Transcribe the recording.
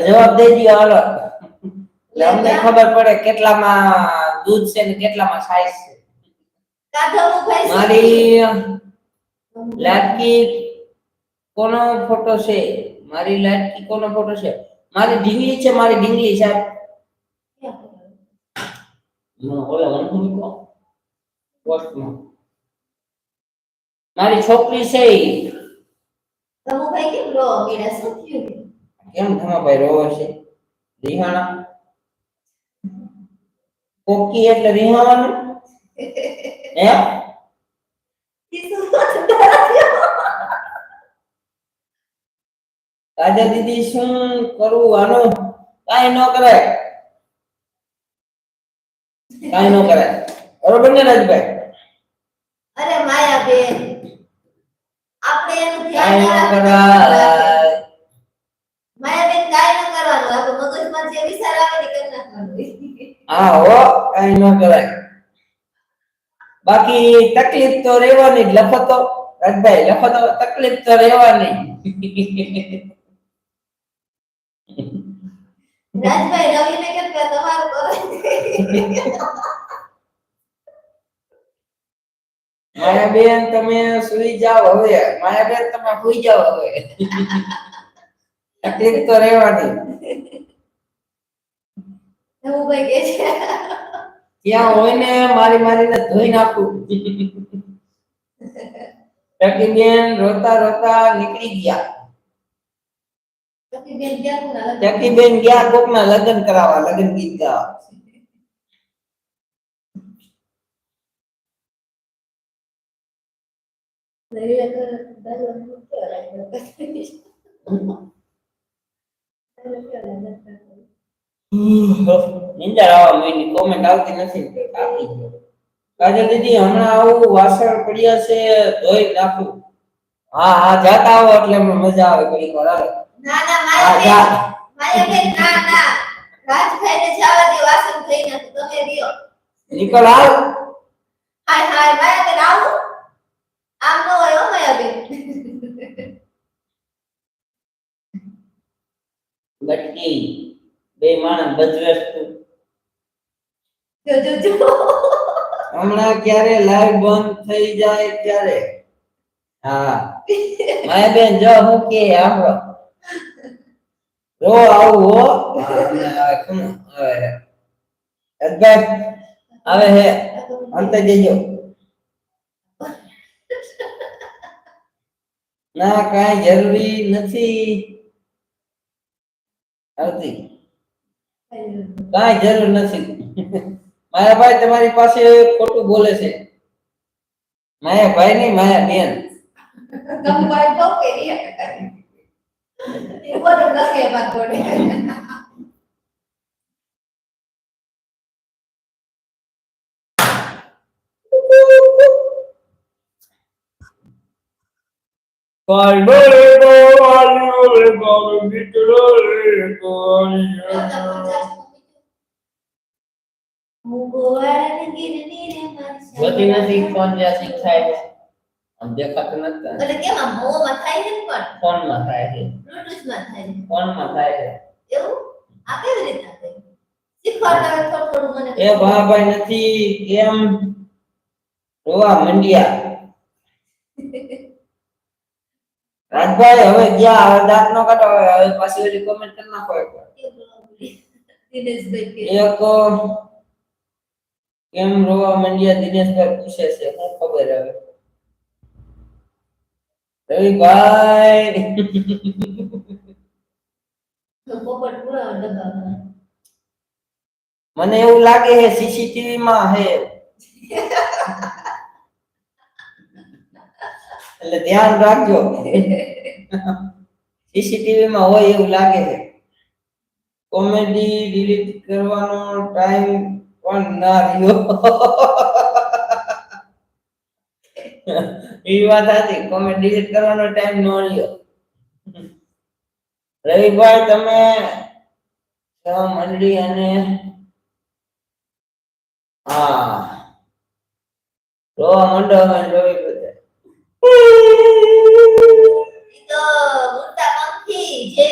જવાબ દઈ દો હાલો. એટલે અમને ખબર પડે કેટલામાં દૂધ છે ને કેટલામાં સાઈઝ છે. મારી લાડકી કોનો ફોટો છે? મારી લાડકી કોનો ફોટો છે? મારી ઢીંગલી છે મારી ઢીંગલી સાહેબ મારી છોકરી છે કેમ ધમાભાઈ રોવે છે? રિહાણા? કોકી એટલે રિહાવાનું? હે? રાજા દીદી શું કરવું આનું કાઈ ન કરાય કાઈ ન કરાય બરોબર ને રાજભાઈ? અરે માયા બેન આપણે એનું ધ્યાન ન કાંઈ ન કહેવાય બાકી તકલીફ તો રહેવાની જ લખો તો રાજભાઈ લખો તો તકલીફ તો રહેવાની. રાજભાઈ રવિને કે તમારું કરે? માયાબેન તમે સુઈ જાઓ હવે. માયાબેન તમે સુઈ જાઓ હવે. તકલીફ તો રહેવાની. એવું ભાઈ કે છે. ત્યાં હોય ને મારી મારીને ધોઈ નાખું ટકીબેન રોતા રોતા નીકળી ગયા પછી બેન ક્યાં ના લગ્ન ટકીબેન ગયા કોકના લગ્ન કરાવવા લગ્ન ગીત ગાવા રવિએ નિંદર આવવા માંડી કોમેન્ટ આવતી નથી કાપી દો કાજલ દીદી હમણાં આવું વાસણ પડ્યા છે ધોઈ નાખું. હા હા જાતા આવો એટલે અમને મજા આવે ઘડીક વાર આવે ના ના મારે ના ના. રાજભાઈ જવા દે વાસણ થઈ નથી તમે રહ્યો. નીકળ આવ હાય હાય માયા બેન આવું? આમ ન હોય બટકી બે માણસ બજરસ જો જો જો હમણાં ક્યારે લાઈવ બંધ થઈ જાય ત્યારે? હા. ભાઈ બેન જો હું કે આપણો રો આવું હો. હા, આવે અંતે જજો. ના કાઈ જરૂરી નથી. આવતી. કાંઈ જરૂર નથી. માયા ભાઈ તમારી પાસે ખોટું બોલે છે. માયા ભાઈ નહીં માયા બેન. કંપાઈ બહુ કે રહ્યા એ બધું નથી એમાં કોડે કાળબરે ગોવાળિયો રે ગોળિયો. જોતી નથી ફોન જ્યાં શીખાય છે. આમ દેખાતું નથી એટલે કેમ આમ મોંમાં થાય છે પણ? ફોનમાં થાય છે. બ્લૂટૂથમાં થાય છે. ફોનમાં થાય છે. એવું? આ કેવી રીતે થાય શીખવાડતા થોડું થોડું મને એ ભાઈ નથી કેમ રોવા મંડ્યા. રાજભાઈ હવે ગયા હવે દાંત નો કાઢો હવે પાછી ઓલી કોમેન્ટ કરી નાખો એકવાર. દિનેશભાઈ એક કેમ રોવા મંડ્યા દિનેશભાઈ પૂછે છે શું ખબર આવે રવિભાઈ! મને એવું લાગે છે સીસીટીવી માં હે. એટલે ધ્યાન રાખજો. સીસીટીવી માં હોય એવું લાગે છે. કોમેડી ડિલીટ કરવાનો ટાઈમ પણ ના રહ્યો એ વાત હતી કોમેન્ટ ડિલીટ કરવાનો ટાઈમ ન રહ્યો. રવિભાઈ, તમે મંડળી અને હા. રોવા મંડો અમે રોવી બધા તો જે